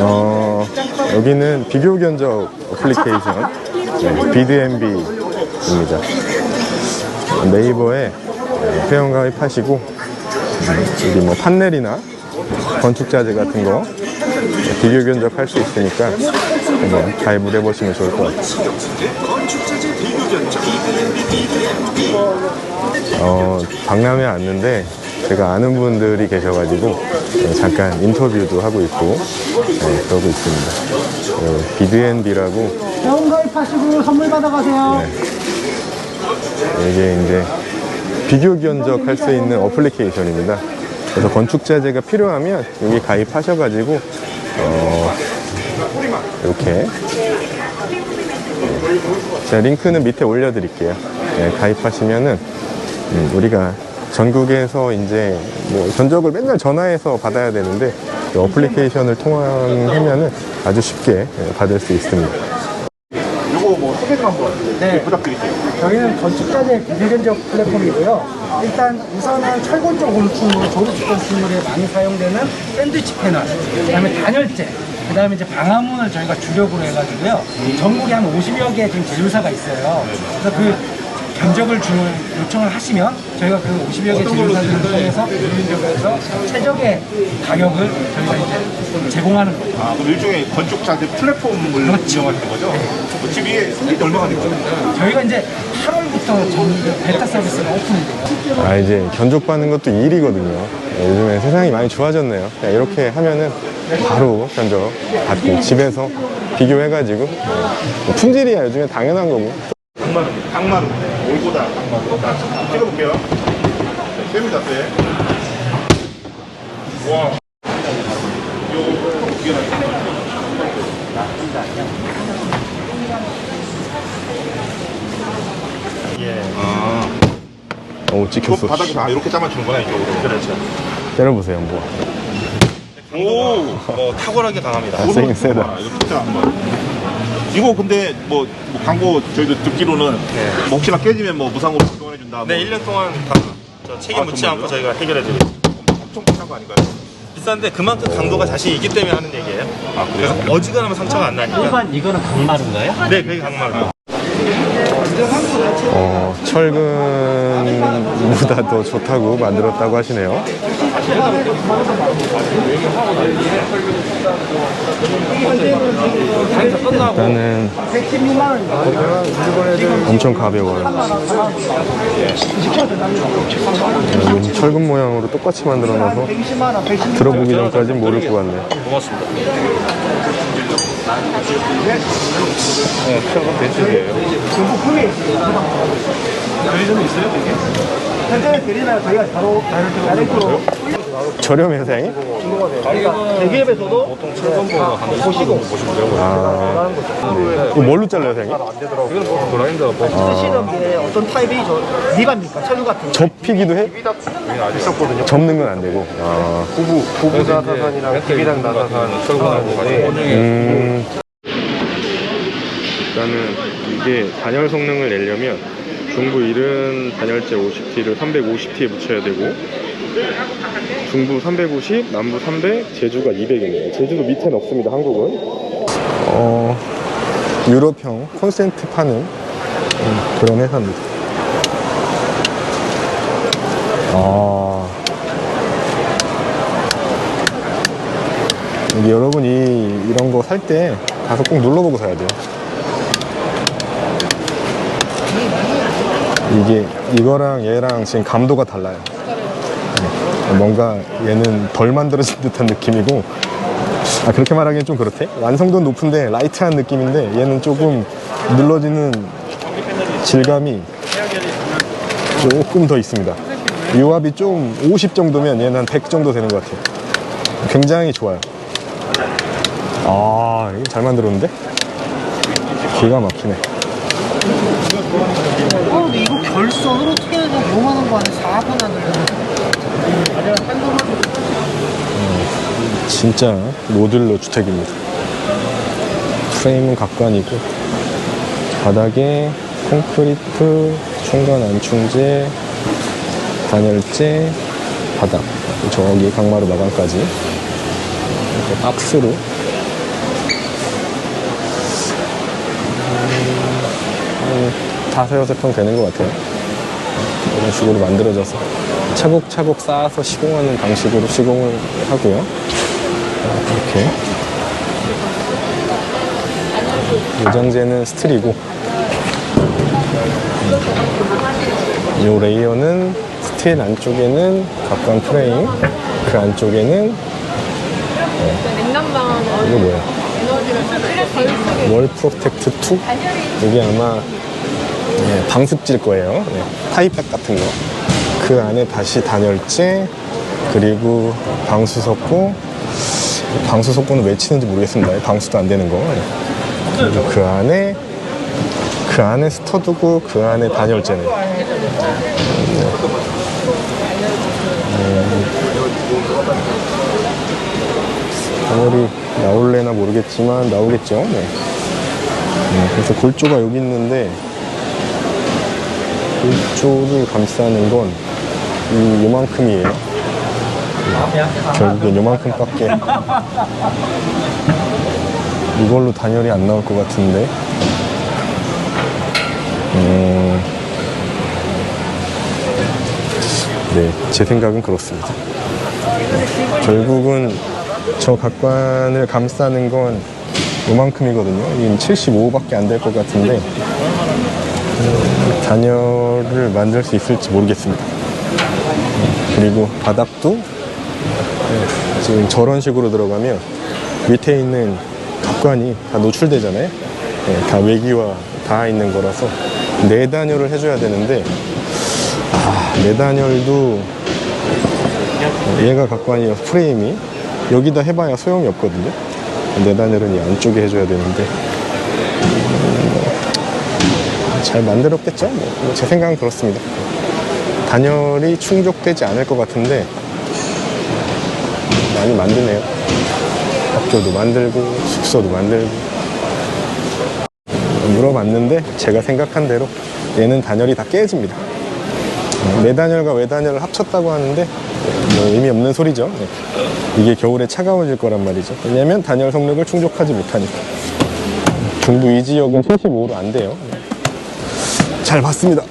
어, 여기는 비교 견적 어플리케이션 네, 비드앤비입니다. 네이버에 네, 회원 가입하시고 음, 여기 뭐 판넬이나 건축 자재 같은 거 네, 비교 견적할 수 있으니까 한번 가입을 해보시면 좋을 것 같아요. 어, 박람회 왔는데 제가 아는 분들이 계셔가지고 네, 잠깐 인터뷰도 하고 있고 네, 그러고 있습니다. 어, 비드앤비라고 회원 가입하시고 선물 받아가세요. 이게 이제 비교 견적 할 수 있는 어플리케이션입니다. 그래서 건축 자재가 필요하면 여기 가입하셔가지고 어, 이렇게 제가 링크는 밑에 올려드릴게요. 네, 가입하시면은 음, 우리가 전국에서 이제 뭐 견적을 맨날 전화해서 받아야 되는데 이 어플리케이션을 통화하면은 아주 쉽게 예, 받을 수 있습니다. 뭐 소개 좀 한번 네. 부탁드릴게요. 저희는 건축자재 비대면적 플랫폼이고요. 일단 우선은 철골 쪽 건축물, 조립 건축물에 많이 사용되는 샌드위치 패널, 그다음에 단열재, 그 다음에 이제 방화문을 저희가 주력으로 해가지고요. 전국에 한 50여 개 지금 제조사가 있어요. 그래서 그 견적을 주, 요청을 하시면 저희가 그 50여 개 제조사들을 통해서 비대면적에서 최적의 가격을 저희가 이제 제공하는 거예요. 아, 그럼 일종의 건축 자재 플랫폼을 그렇죠. 이용하시는 거죠? 뭐 지금 이게 지 얼마가 됐죠? 저희가 이제 8월부터 전 베타 서비스가 오픈이 돼요. 아 이제 견적 받는 것도 일이거든요. 네, 요즘에 세상이 많이 좋아졌네요. 이렇게 하면은 바로 견적 받고 집에서 비교해가지고 네. 뭐 품질이야 요즘에 당연한 거고. 강마루, 강마루, 올고다 강마루. 자, 찍어볼게요. 자, 셉니다, 세. 와. 요, 이게 아, 오그 찍혔어. 바닥에 다 이렇게 짜맞추는구나, 이쪽으로. 그렇죠. 때려보세요 한번. 오, 어, 탁월하게 강합니다. 아, 세긴 세다. 아, 이거 진짜 한번. 이거 근데 뭐, 뭐 광고 저희도 듣기로는 뭐 혹시나 깨지면 뭐 무상으로 교환해준다. 네, 뭐 1년 동안 다 저 책임 아, 묻지 정말요? 않고 저희가 해결해드리고 엄청 비싼 거 아닌가요? 비싼데 그만큼 강도가 자신 있기 때문에 하는 얘기예요. 아, 그래서 어지간하면 상처가 안 나니까. 일반 이거는 강마루인가요? 네, 그게 강마루. 어, 철근보다 더 좋다고 만들었다고 하시네요. 일단은 엄청 가벼워요. 음, 철근 모양으로 똑같이 만들어놔서 들어보기 전까진 모를 것 같네요. 고맙습니다. 네, 시작은 벤츠예요. 현재 드리나요? 저희가 바로 다이렉트로 저렴해요, 사장님? 대기업에서도 보통 철건보가 한 50원 보시면 되고. 아, 이거 뭘로 잘라요, 사장님? 이건 뭐 그라인더가 뭐 쓰시는 게 어떤 타입이 저 니갑니까? 철구 같은 거. 접히기도 해? 아직 있었거든요. 접는 건 안 되고. 아, 부부, 부부 나사산이랑 비비랑 나사산 철거하고 같이. 음. 일단은 이게 단열 성능을 내려면 중부 1은 단열재 50T를 350T에 붙여야 되고 중부 350, 남부 300, 제주가 200입니다. 제주도 밑에는 없습니다. 한국은. 어, 유럽형 콘센트 파는 음, 그런 회사입니다. 아. 여러분이 이런 거 살 때 가서 꼭 눌러보고 사야 돼요. 이게 이거랑 얘랑 지금 감도가 달라요. 네. 뭔가 얘는 덜 만들어진 듯한 느낌이고, 아 그렇게 말하기엔 좀 그렇대. 완성도는 높은데 라이트한 느낌인데 얘는 조금 눌러지는 질감이 조금 더 있습니다. 요압이 좀 50 정도면 얘는 한 100 정도 되는 것 같아요. 굉장히 좋아요. 아, 이거 잘 만들었는데? 기가 막히네. 어, 근데 이거 결선을 어떻게 해서 요만한 거 안에 4분 안 에 진짜 모듈러 주택입니다. 프레임은 각관이고, 바닥에 콘크리트, 중간 안충제, 단열재 바닥 저기 강마루 마감까지 이렇게 박스로 음, 한 다섯 여섯 평 되는 것 같아요 이런 식으로 만들어져서 차곡차곡 쌓아서 시공하는 방식으로 시공을 하고요. 이렇게. 요정제는 스틸이고 이 레이어는 스틸 안쪽에는 각광 프레임 그 안쪽에는 냉난방 이거 뭐야 월 프로텍트 2 이게 아마 네, 방습질 거예요. 네, 타이백 같은 거. 그 안에 다시 단열재 그리고 방수석고 방수석고는 왜 치는지 모르겠습니다. 방수도 안 되는 거. 네. 그리고 그 안에 그 안에 스터드고 그 안에 단열재네. 단열이 나올래나 모르겠지만 나오겠죠. 네. 네, 그래서 골조가 여기 있는데 골조를 감싸는 건 이, 요만큼이에요. 네, 결국엔 요만큼 밖에. 이걸로 단열이 안 나올 것 같은데. 음, 네, 제 생각은 그렇습니다. 결국은 저 각관을 감싸는 건 요만큼이거든요. 이건 75밖에 안 될 것 같은데 음, 단열을 만들 수 있을지 모르겠습니다. 그리고 바닥도 네, 지금 저런 식으로 들어가면 밑에 있는 각관이 다 노출되잖아요. 네, 다 외기와 닿아 있는 거라서 네 단열을 해줘야 되는데 아, 네 단열도 얘가 각관이어 프레임이 여기다 해봐야 소용이 없거든요. 내 단열은 이 안쪽에 해줘야 되는데 음, 잘 만들었겠죠? 뭐, 제 생각은 그렇습니다. 단열이 충족되지 않을 것 같은데 많이 만드네요. 학교도 만들고 숙소도 만들고 물어봤는데 제가 생각한 대로 얘는 단열이 다 깨집니다. 내단열과 외단열을 합쳤다고 하는데 뭐 의미 없는 소리죠. 네. 이게 겨울에 차가워질 거란 말이죠. 왜냐면 단열 성능을 충족하지 못하니까. 중부 이 지역은 75로 안 돼요. 잘 봤습니다.